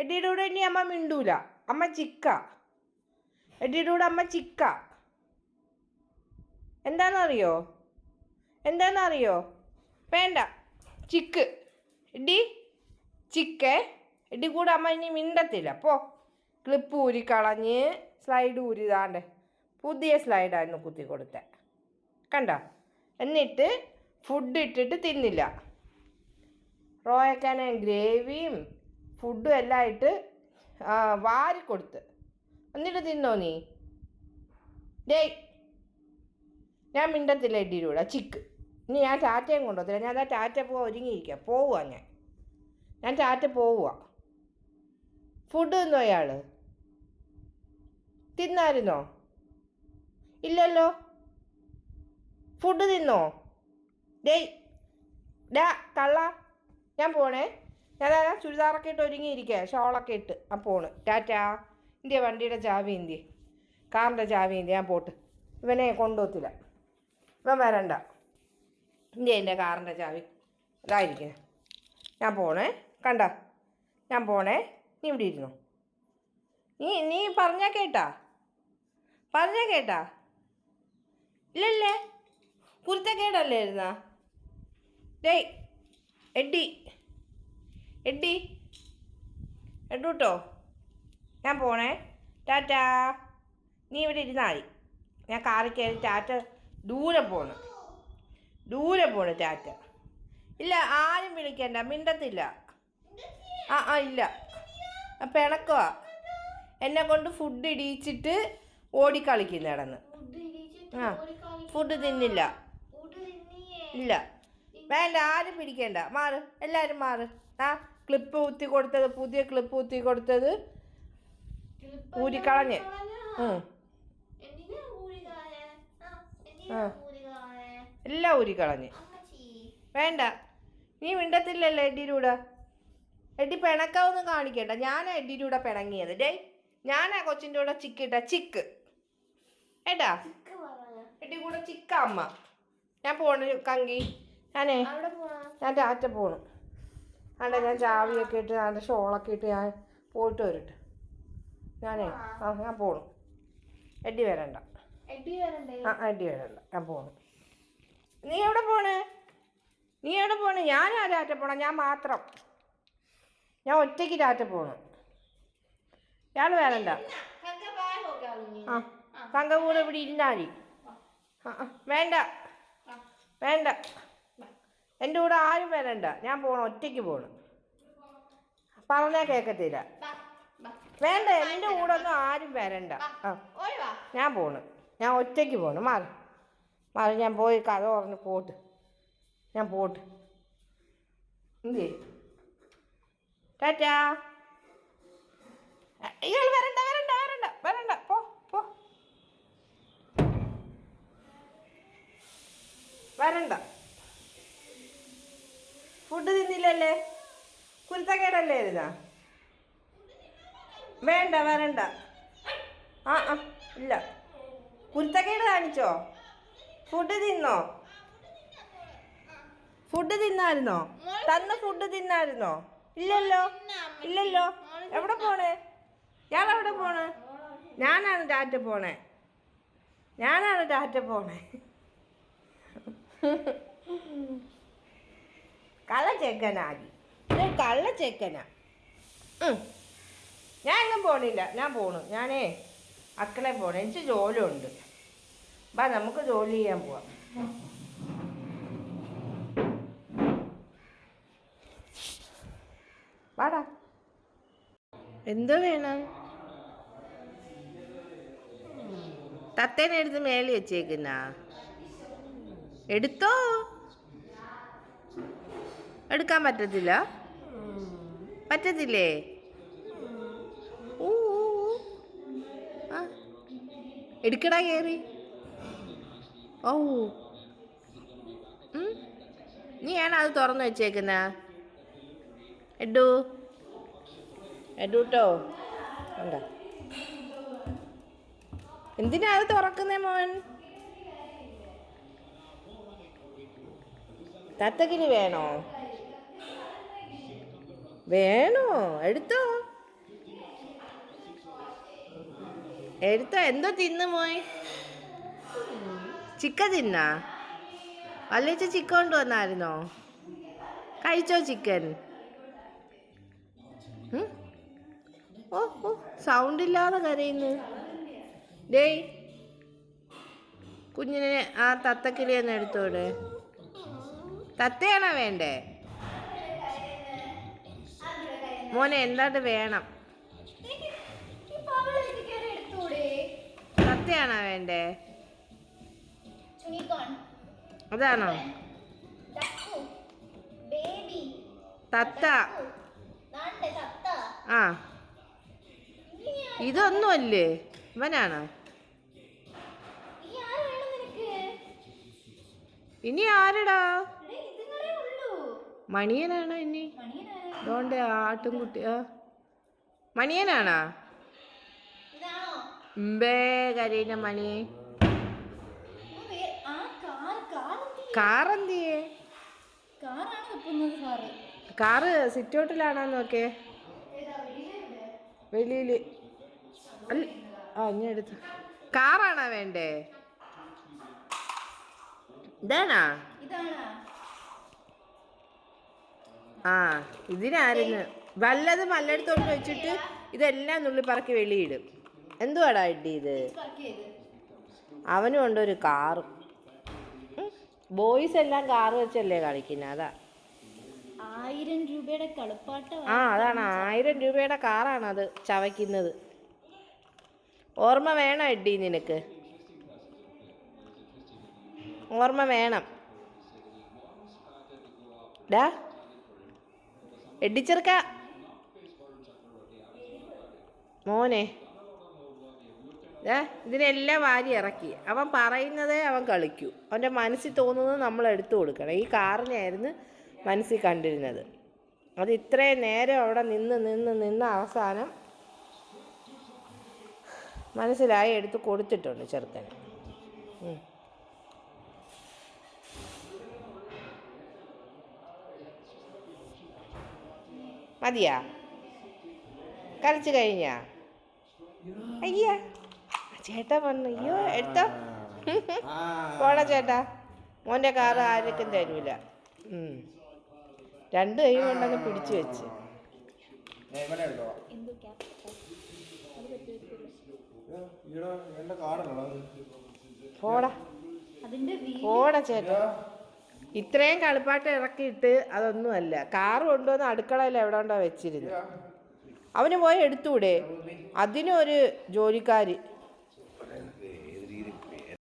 എഡിയുടെ കൂടെ ഇനി അമ്മ മിണ്ടൂല. അമ്മ ചിക്ക. എഡിയുടെ കൂടെ അമ്മ ചിക്ക. എന്താണെന്നറിയോ എന്താണെന്നറിയോ വേണ്ട. ചിക്ക്. ഇടി ചിക്ക്. ഇടി കൂടെ അമ്മ ഇനി മിണ്ടത്തില്ല. പോ. ക്ലിപ്പ് ഊരി കളഞ്ഞ് സ്ലൈഡ് ഊരിതാണ്ട് പുതിയ സ്ലൈഡായിരുന്നു കുത്തി കൊടുത്ത. കണ്ട? എന്നിട്ട് ഫുഡ് ഇട്ടിട്ട് തിന്നില്ല. റോയക്കാനെ ഗ്രേവിയും ഫുഡും എല്ലാം ഇട്ട് വാരി കൊടുത്ത്. എന്നിട്ട് തിന്നോ നീ? ഡേയ് ഞാൻ മിണ്ടത്തില്ല എഡിയിലൂടെ ചിക്ക്. ഇനി ഞാൻ ടാറ്റയും കൊണ്ടുവത്തില്ല ഞാൻ ആ ടാറ്റ പോവാ ഒരുങ്ങിയിരിക്കുക പോവുക ഞാൻ. ഞാൻ ടാറ്റ പോവുക ഫുഡ് തിന്നോ അയാൾ തിന്നായിരുന്നോ? ഇല്ലല്ലോ. ഫുഡ് തിന്നോ? ഡേയ് ഡാ കള്ള ഞാൻ പോണേ. അതാ ചുരിദാറൊക്കെ ഇട്ട് ഒരുങ്ങിയിരിക്കുക ഷോളൊക്കെ ഇട്ട്. ആ പോണ്. ടാറ്റാ. ഇന്ത്യ വണ്ടിയുടെ ചാവി ഇന്ത്യ. കാറിന്റെ ചാവി ഇന്ത്യ. ഞാൻ പോട്ട്. ഇവനെ കൊണ്ടുപോത്തില്ല ഇവൻ വരണ്ട. ഇന്ത്യ എന്റെ കാറിന്റെ ചാവി ഇതായിരിക്കും. ഞാൻ പോണേ. കണ്ട? ഞാൻ പോണേ. നീ ഇവിടെ ഇരുന്നു? നീ നീ പറഞ്ഞാൽ കേട്ടാ? പറഞ്ഞാൽ കേട്ടാ? ഇല്ലല്ലേ? കുരുത്തക്കേടല്ലേ ഇരുന്ന? ഡേയ് എഡ്ഡി എഡ്ഡി എഡൂട്ടോ ഞാൻ പോണേ. ടാറ്റാ. നീ ഇവിടെ ഇരുന്നാൽ മതി. ഞാൻ കാറിൽ കയറി ടാറ്റ ദൂരെ പോണ് ദൂരെ പോണ് ടാറ്റ. ഇല്ല ആരും വിളിക്കണ്ട. മിണ്ടത്തില്ല. ആ ആ ഇല്ല. ആ, പിണക്കമാ എന്നെ കൊണ്ട് ഫുഡ് ഇടിയിച്ചിട്ട് ഓടിക്കളിക്കുന്ന കിടന്ന്. ആ ഫുഡ് തിന്നില്ല. ഇല്ല. വേണ്ട ആരും പിടിക്കണ്ട. മാറ്. എല്ലാവരും മാറ്. ആ ക്ലിപ്പ് കുത്തി കൊടുത്തത് പുതിയ ക്ലിപ്പ് കുത്തി കൊടുത്തത് ഊരിക്കളഞ്ഞ്. എല്ലാം ഊരിക്കളഞ്ഞ്. വേണ്ട. നീ മിണ്ടത്തില്ലല്ലോ എഡിയിലൂടെ എഡി പിണക്കാവൊന്നും കാണിക്കണ്ട. ഞാനാ എഡിയിലൂടെ പിണങ്ങിയത്. ഡേ ഞാനാ കൊച്ചിന്റെ കൂടെ ചിക്കിട്ട ചിക്ക്. ഏട്ടാ എടി കൂടെ ചിക്ക അമ്മ. ഞാൻ പോണു കങ്കി. ഞാനേ ഞാൻ ടാറ്റ പോണു. ആണ്ടെ ഞാൻ ചാവിയൊക്കെ ഇട്ട് അതിന്റെ ഷോളൊക്കെ ഇട്ട് ഞാൻ പോയിട്ട് വരട്ടെ. ഞാനേ ആ ഞാൻ പോണു. എഡി വരണ്ട. ആ എഡി വരണ്ട. ഞാൻ പോണു. നീ എവിടെ പോണ്? നീ എവിടെ പോണ്? ഞാനാ ആരാറ്റ പോണ? ഞാൻ മാത്രം. ഞാൻ ഒറ്റയ്ക്ക് രാറ്റ പോണു. ഇയാൾ വരണ്ട. ആ തങ്ക കൂടെ ഇവിടെ ഇരുന്നാടി ആ ആ, വേണ്ട. വേണ്ട. എന്റെ കൂടെ ആരും വരണ്ട. ഞാൻ പോണം ഒറ്റയ്ക്ക് പോണം. പറഞ്ഞാൽ കേൾക്കത്തില്ല വേണ്ട എന്റെ കൂടെ ഒന്നും ആരും വരണ്ട. ആ. ഞാൻ പോണു. ഞാൻ ഒറ്റയ്ക്ക് പോണു. മാറി. മാറി ഞാൻ പോയി കഥ പറഞ്ഞ് പോട്ട്. ഞാൻ പോട്ട്. എന്തേ ടാറ്റാ. ഇയാൾ വരണ്ട വരണ്ട വരണ്ട വരണ്ട. പോ പോ. വരണ്ട. തിന്നില്ലല്ലേ കുരുത്തക്കേടല്ലേ ഇരുന്ന വേണ്ട വരണ്ട. ആ ആ ഇല്ല. കുരുത്തക്കേട് കാണിച്ചോ? ഫുഡ് തിന്നോ? ഫുഡ് തിന്നായിരുന്നോ? തന്ന ഫുഡ് തിന്നായിരുന്നോ? ഇല്ലല്ലോ. ഇല്ലല്ലോ. എവിടെ പോണേ? ഇയാൾ എവിടെ പോണേ? ഞാനാണ് ടാറ്റ പോണേ. ഞാനാണ് ടാറ്റ പോണേ. കള്ള ചെക്കനാടി ഇത് കള്ള ചെക്കനാ ഞാൻ എങ്ങും പോണില്ല. ഞാൻ പോണു. ഞാനേ അക്കളെ പോണു. എനിക്ക് ജോലി ഉണ്ട് ബാ നമുക്ക് ജോലി ചെയ്യാൻ പോവാം. വാടാ. എന്തോ വേണം? തത്തേനെ എടുത്ത് മേളിൽ വെച്ചേക്കുന്ന. എടുത്തോ? എടുക്കാൻ പറ്റത്തില്ല? പറ്റത്തില്ലേ. ആ. എടുക്കടാ കയറി ഓ നീയാണ് അത് തുറന്നു വെച്ചേക്കുന്ന? എഡു എഡൂട്ടോ എന്താ എന്തിനാ അത് തുറക്കുന്നേ മോൻ? തത്തക്കിനി വേണോ? വേണോ? എടുത്തോ. എടുത്തോ. എന്തോ തിന്നു പോയി ചിക്ക തിന്ന? അല്ലേച്ച ചിക്ക കൊണ്ടുവന്നായിരുന്നോ? കഴിച്ചോ ചിക്കൻ? ഓ ഓ സൗണ്ട് ഇല്ലാതെ കരയുന്നു. ഡേയ് കുഞ്ഞിനെ ആ തത്തക്കിളിയൊന്ന് എടുത്തോടെ. തത്തയാണോ വേണ്ടേ? മോനെ എന്താണ്ട് വേണം? സത്യാണോ വേണ്ടേ? അതാണോ? തത്ത. ആ. ഇതൊന്നുമല്ലേ? ഇവനാണോ? ഇനി ആരടാ? മണിയനാണോ ഇനി? അതുകൊണ്ട് ആട്ടുംകുട്ടി ആ. മണിയനാണാ? ഉമ്പേ കരീന മണി. കാറെന്തിയേ? കാറ് സിറ്റ് ഔട്ടിലാണോ നോക്കേ വെളിയിൽ അല്ല ആ ഇനി എടുത്തു. കാറാണോ വേണ്ടേ? ഇതാണാ? ഇതാണോ? ആ ഇതിനായിരുന്നു. വല്ലതും വല്ലയിടത്തോട്ട് വെച്ചിട്ട് ഇതെല്ലാം നുള്ളി പറക്കി വെളിയിടും. എന്തുവാടാ ഇഡ്ഡി ഇത്? അവനും ഉണ്ട് ഒരു കാറും ബോയ്സ് എല്ലാം കാറ് വെച്ചല്ലേ കളിക്കുന്നത് അതാ. ആയിരം രൂപയുടെ കളിപ്പാട്ട ആ അതാണ്. ആയിരം രൂപയുടെ കാറാണ് അത് ചവയ്ക്കുന്നത്. ഓർമ്മ വേണം എഡ്ഡി നിനക്ക്? ഓർമ്മ വേണം. ഡാ എഡ്ഡിച്ചെറുക്ക മോനെ. ഇതിനെല്ലാം വാരി ഇറക്കി. അവൻ പറയുന്നത് അവൻ കളിക്കൂ. അവന്റെ മനസ്സിൽ തോന്നുന്നത് നമ്മൾ എടുത്തു കൊടുക്കണം. ഈ കാറിനെയായിരുന്നു മനസ്സിൽ കണ്ടിരുന്നത്. അത് ഇത്രയും നേരം അവിടെ നിന്ന് നിന്ന് നിന്ന് അവസാനം മനസ്സിലായി എടുത്ത് കൊടുത്തിട്ടുണ്ട് ചെറുക്കന് മതിയാ? കളിച്ചു കഴിഞ്ഞാ? അയ്യാ ചേട്ടാ പറഞ്ഞു അയ്യോ എടുത്തോ. പോടാ ചേട്ടാ. മോന്റെ കാറ് ആർക്കും തരൂല. രണ്ടു കൈ കൊണ്ടങ്ങ് പിടിച്ചു വെച്ച്. പോടാ. അതിന്റെ വീ പോടാ ചേട്ടാ. ഇത്രയും കളിപ്പാട്ട് ഇറക്കിയിട്ട് അതൊന്നുമല്ല. കാറ് കൊണ്ടുവന്ന് അടുക്കളയിൽ എവിടെ ഉണ്ടോ വെച്ചിരുന്നു അവന് പോയി എടുത്തൂടെ? അതിനൊരു ജോലിക്കാരി.